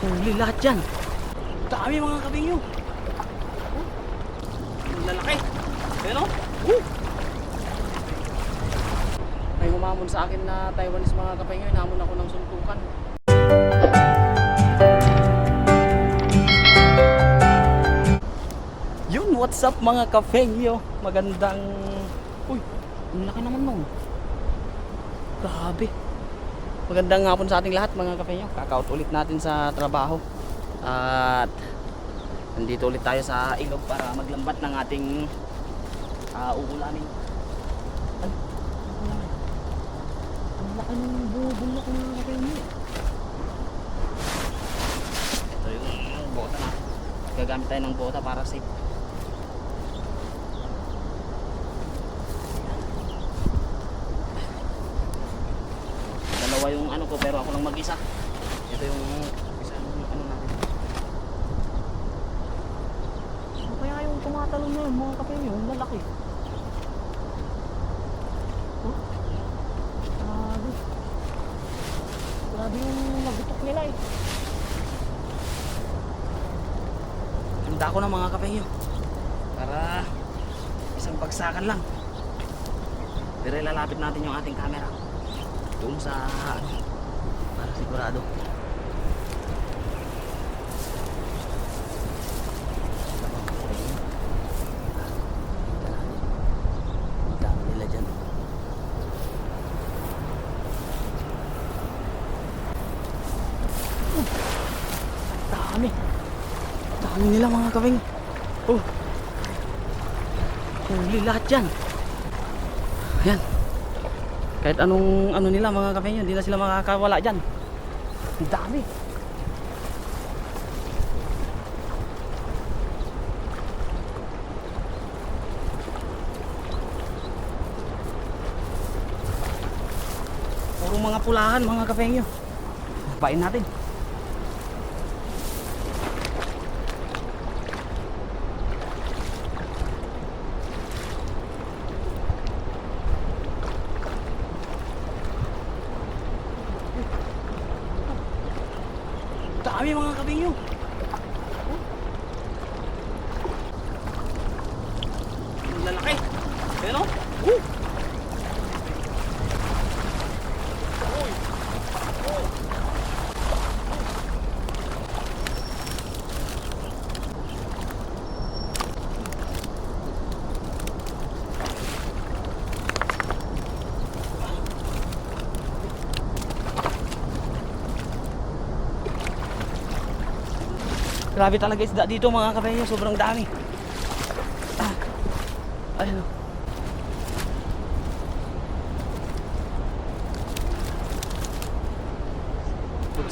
Huli lahat yan. Dami mga kabinyo. Ang lalaki. Ayan o. May humamon sa akin na Taiwanese mga kapengyo. Hinamon ako ng suntukan. Yun, what's up mga kapengyo? Magandang... Uy, ang laki naman nung. Grabe. Magandang hapon sa ating lahat mga kapengyo. Kakaut ulit natin sa trabaho. At nandito ulit tayo sa ilog para maglambat ng ating uh, uulamin. Uulamin. Ang laki ng bubulok mga kapengyo. Ito yung bota na. Gagamit tayo ng bota para safe. Dalawa yung ano ko mag-isa. Ito yung isa yung ano natin. Ano kaya yung tumatalon na yun mga kape yung lalaki? Oh? Grabe. Grabe yung nagutok nila eh. Handa ko na mga kape Para isang bagsakan lang. Pero ilalapit natin yung ating camera doon sa ano, sigurado. Dami. Nila mga kabing oh. Huli lahat yan. Yan kahit anong ano nila mga kape hindi na sila makakawala dyan. Ang dami. Puro mga pulahan mga kapengyo. Pain natin. Dami mga kabingyo. Ang lalaki. Ayan o. Woo! Grabe talaga isda dito mga kapenyo, sobrang dami.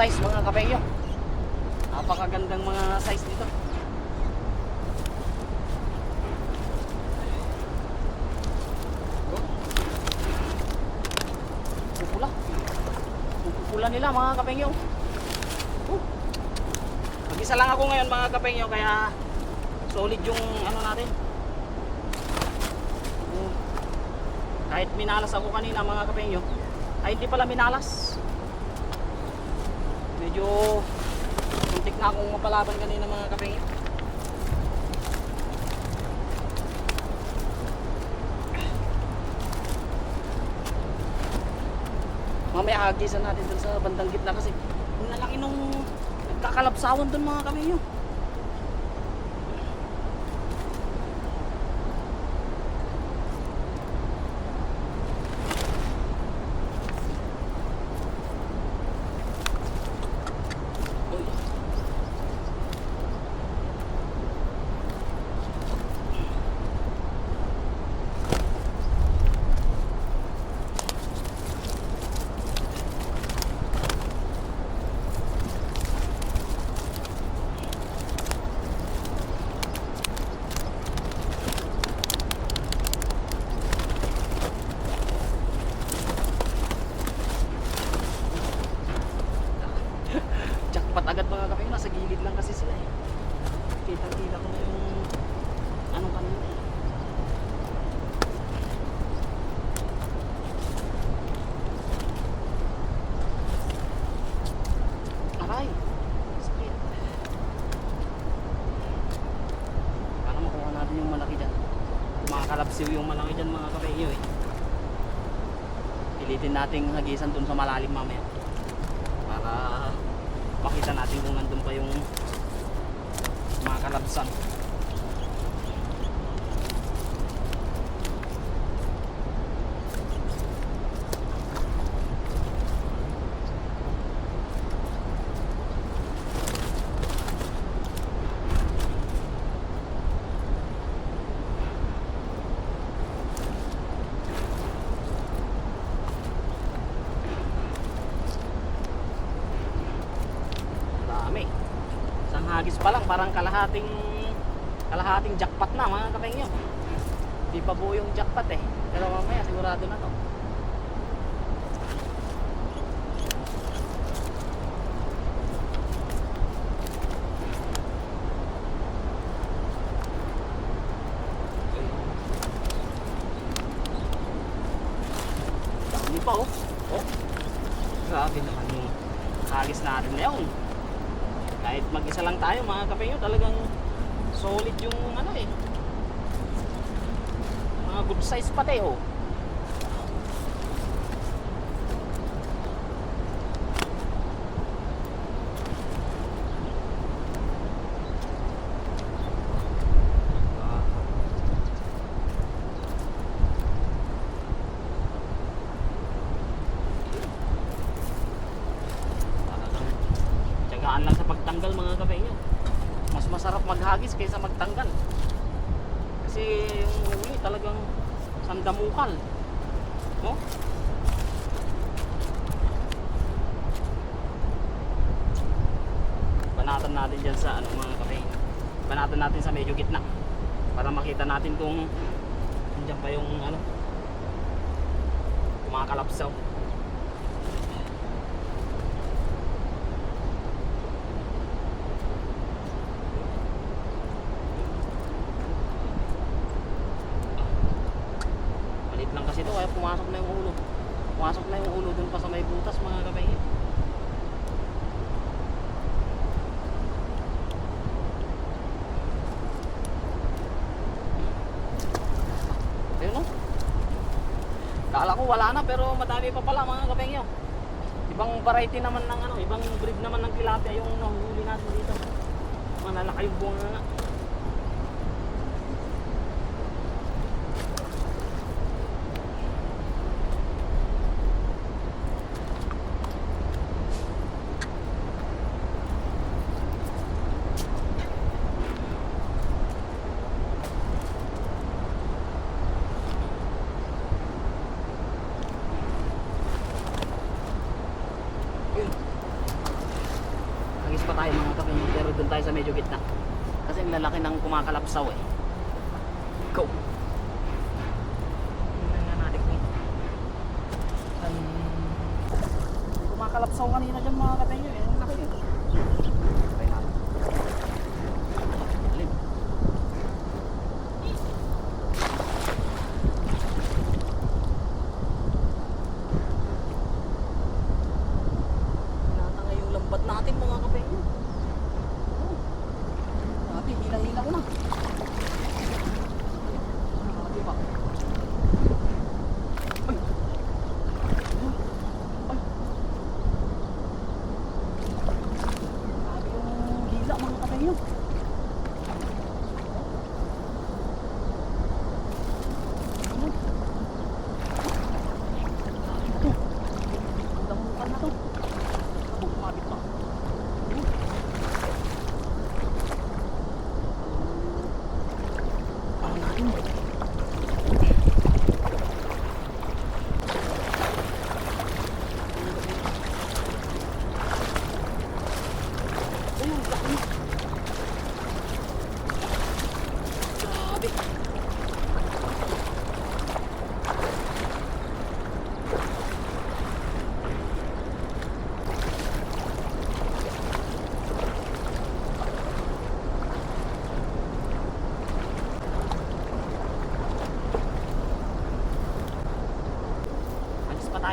Size mga kapenyo. Napakagandang mga size dito. Pupula. Pupula nila mga kapenyo. Oh. Mag-isa lang ako ngayon mga kapengyo kaya solid yung ano natin. Mm. Kahit minalas ako kanina mga kapengyo, ay hindi pala minalas. Medyo muntik na akong mapalaban kanina mga kapengyo. Mamaya hagisan natin dun sa bandang gitna kasi yung nalaki nung nagkakalapsawan dun mga kapengyo. Uy. Jackpot agad mga kapengyo, nasa gilid lang kasi sila eh. Kita-kita ko na yung anong kanina eh. Aray! Sakit. Para makuha natin yung malaki dyan. Mga kalapsiw yung malaki dyan mga kapeyo eh. Pilitin nating hagisan dun sa malalim mamaya. Para makita natin kung nandun pa yung mga kalabsan. Dami. Isang hagis pa lang, parang kalahating kalahating jackpot na mga kapengyo. Di pa buo yung jackpot eh. Pero mamaya sigurado na to. Dami pa oh. Oh. Grabe naman yung hagis natin ngayon. Kahit mag-isa lang tayo mga kapengyo, talagang solid yung ano eh. Mga pati oh. Tiyagaan lang sa pagtanggal mga kapengyo. Mas masarap maghagis kaysa magtanggal. Kasi yung huli talagang sandamukal. No? Banatan natin dyan sa ano mga kapengyo. Banatan natin sa medyo gitna. Para makita natin kung andyan pa yung ano kumakalapsaw. Malit lang kasi ito kaya pumasok na yung ulo. Pumasok na yung ulo dun pa sa may butas mga kapatid. Ayun no? Kala ko wala na pero madami pa pala mga kapengyo. Ibang variety naman ng ano, ibang breed naman ng tilapia yung nahuli natin dito. Malalaki yung bunga nga. Yun. Hagis pa tayo mga kapatid, pero doon tayo sa medyo gitna. Kasi ang lalaki ng kumakalapsaw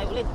boleh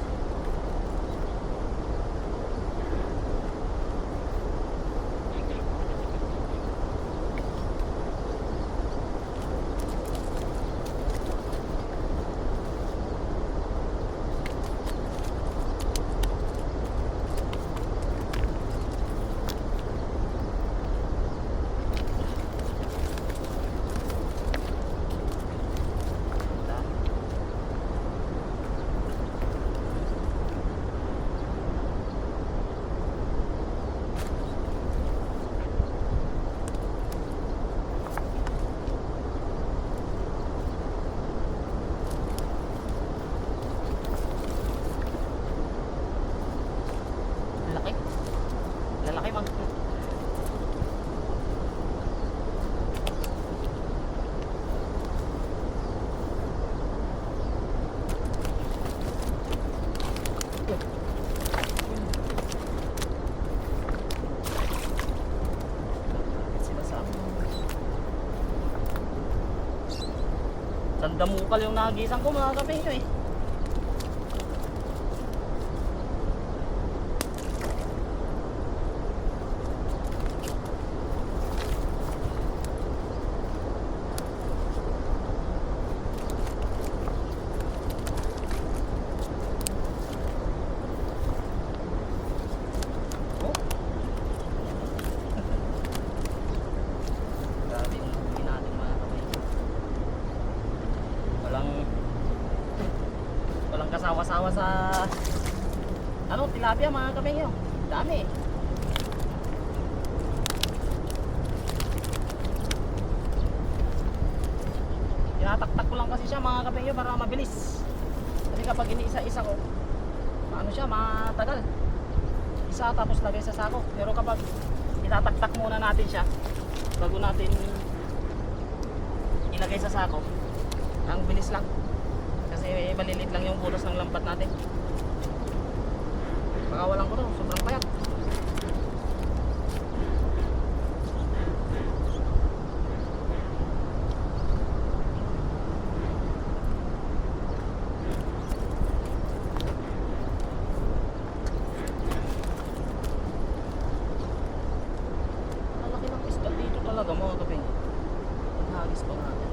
damukal yung nagisan ko mga kape eh. Oh. Grabe yung huli natin mga kapay. Walang walang kasawa-sawa sa ano, tilapia mga kapay nyo. Dami eh. Tinataktak ko lang kasi siya mga kapay nyo para mabilis. Kasi kapag iniisa-isa ko, ano siya, matagal. Isa tapos lagay sa sako. Pero kapag itataktak muna natin siya, bago natin ilagay sa sako ang bilis lang kasi malilit lang yung butas ng lambat natin pakawalan ko to sobrang payat ang laki ng isda dito talaga mga kape Naghagis pa natin.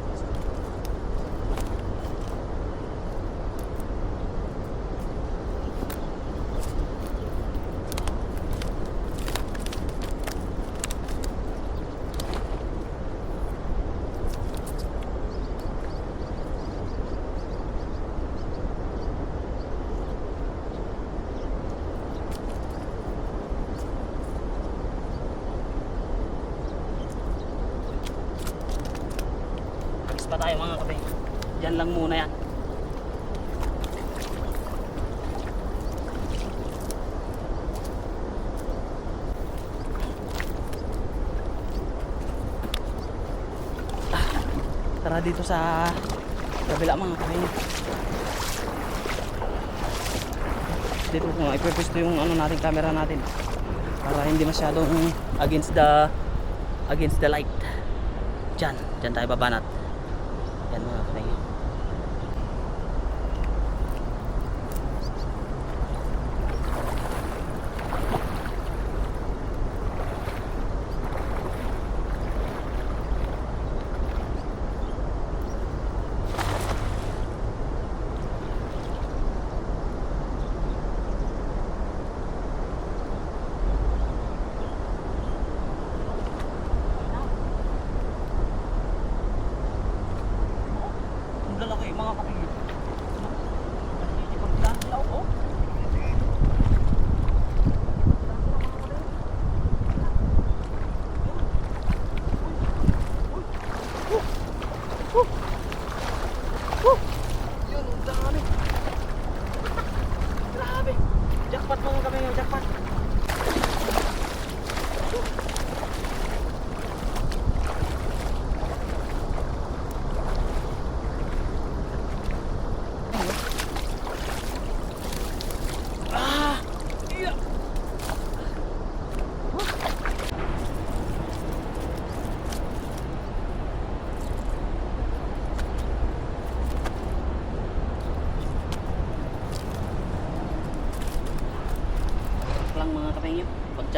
Hagis pa tayo mga kape. Yan lang muna yan. Tara dito sa kabila mga kape. Dito ko nga ipwesto yung ano natin camera natin para hindi masyadong against the against the light. Diyan, diyan tayo babanat.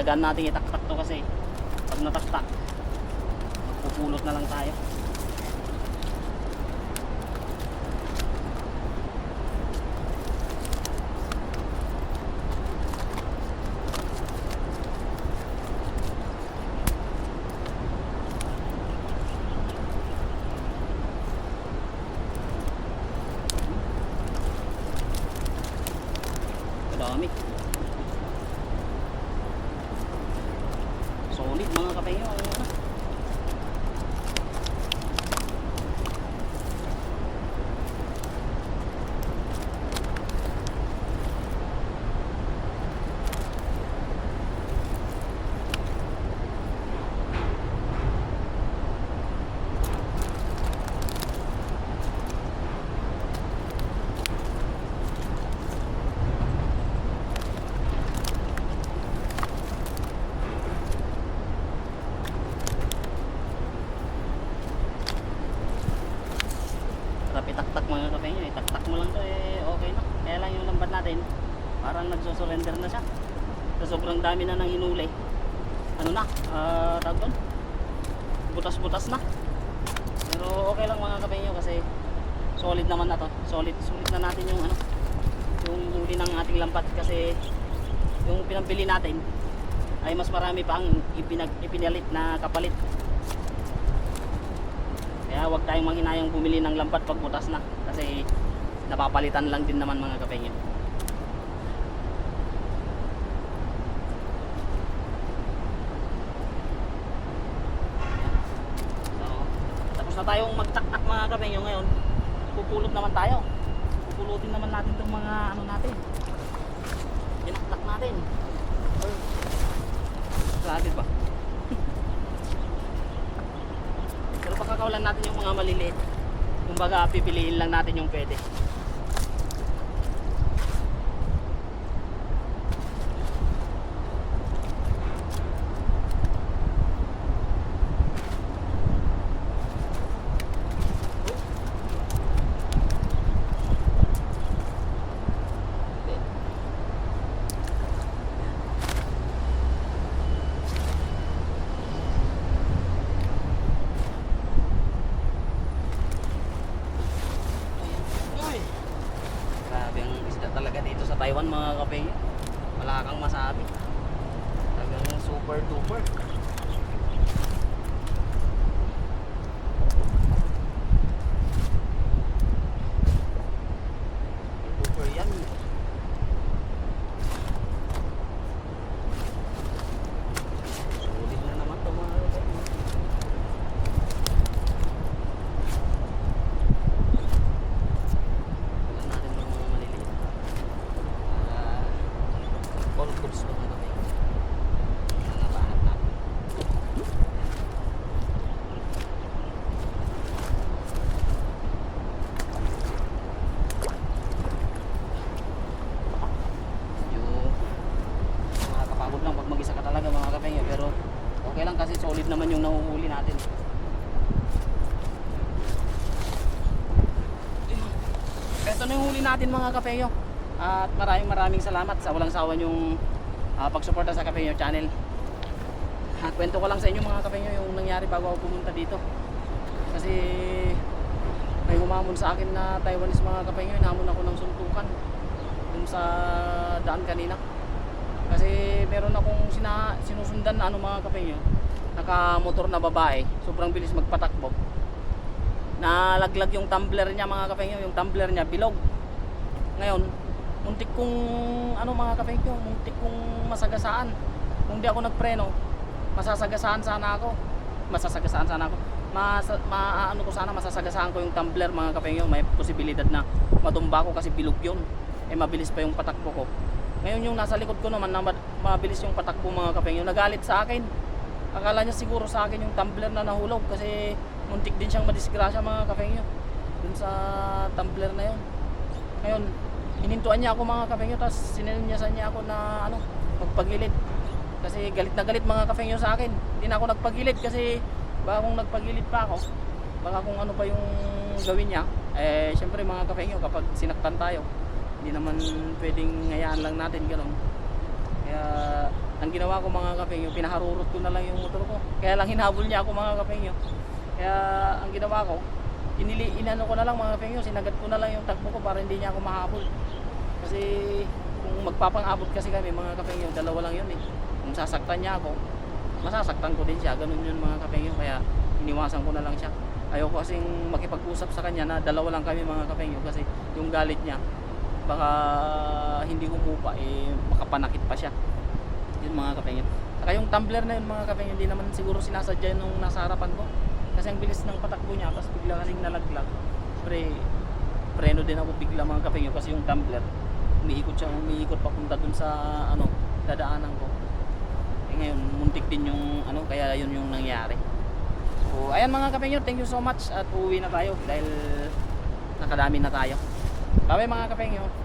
Pagtsagaan natin itaktak to kasi pag nataktak, pupulot na lang tayo. Dami na nang hinuli. Ano na, ah, tawag doon? Butas-butas na. Pero okay lang mga kapenyo kasi solid naman na to. Solid, sulit na natin yung ano, yung huli ng ating lampat kasi yung pinabili natin ay mas marami pa ang ipinag, ipinalit na kapalit. Kaya huwag tayong manghinayang bumili ng lampat pag butas na kasi napapalitan lang din naman mga kapenyo. So, tapos na tayong magtaktak mga kapenyo ngayon. Pupulot naman tayo. Pupulutin naman natin itong mga ano natin. Tinaktak natin. Or, grabe ba? Pero pagkakawalan natin yung mga maliliit. Kumbaga pipiliin lang natin yung pwede. Uy! Grabe ang isda Taiwan mga kapeyo. Wala kang masabi. Talagang super duper. Super yan. Sulit na naman to mga kapeyo. Wala natin ng mga maliliit. Ah, all goods pa mga kami. Mga bahat na. Yung nakakapagod lang pag mag-isa ka talaga mga kapengyo pero okay lang kasi solid naman yung nahuhuli natin. Ito na yung huli natin mga kapeyo. At maraming maraming salamat sa walang sawa yung ah, pagsuporta sa Kapeyo channel. At kwento ko lang sa inyo mga kapeyo yung nangyari bago ako pumunta dito. Kasi may humamon sa akin na Taiwanese mga kapeyo. Hinamon ako ng suntukan dun sa daan kanina. Kasi meron akong sina, sinusundan na ano mga kapeyo. Naka-motor na babae. Sobrang bilis magpatakbo nalaglag yung tumbler niya mga kapengyo yung tumbler niya bilog ngayon muntik kong ano mga kapengyo muntik kong masagasaan. Kung di ako nagpreno masasagasaan sana ako. Masasagasaan sana ako. Masa, ma, ano ko sana masasagasaan ko yung tumbler mga kapengyo may posibilidad na matumba ko kasi bilog yun. Eh mabilis pa yung patakbo ko. Ngayon yung nasa likod ko naman na ma- mabilis yung patakbo mga kapengyo nagalit sa akin. Akala niya siguro sa akin yung tumbler na nahulog kasi muntik din siyang madisgrasya mga kafengyo dun sa tumbler na yun. Ngayon hinintuan niya ako mga kafengyo tapos sininyasan niya ako na ano magpagilid kasi galit na galit mga kafengyo sa akin hindi na ako nagpagilid kasi baka kung nagpagilid pa ako baka kung ano pa yung gawin niya eh syempre mga kafengyo kapag sinaktan tayo hindi naman pwedeng ngayaan lang natin ganun kaya ang ginawa ko mga kapengyo, pinaharurot ko na lang yung motor ko. Kaya lang hinabol niya ako mga kapengyo. Kaya ang ginawa ko, inili, inano ko na lang mga kapengyo, sinagat ko na lang yung takbo ko para hindi niya ako mahabol. Kasi kung magpapang-abot kasi kami mga kapengyo, dalawa lang yun eh. Kung sasaktan niya ako, masasaktan ko din siya. Ganun yun mga kapengyo. Kaya iniwasan ko na lang siya. Ayoko kasing makipag-usap sa kanya na dalawa lang kami mga kapengyo kasi yung galit niya baka hindi humupa eh makapanakit pa siya yun mga kapengyo saka yung tumbler na yun mga kapengyo hindi naman siguro sinasadya nung nasa harapan ko kasi ang bilis ng patakbo niya tapos bigla kaning nalaglag. Pre preno din ako bigla mga kapengyo kasi yung tumbler umiikot siya umiikot papunta dun sa ano dadaanan ko. Eh ngayon muntik din yung ano kaya yun yung nangyari. So ayan mga kapengyo thank you so much at uwi na tayo dahil nakadami na tayo. Bye bye mga kapengyo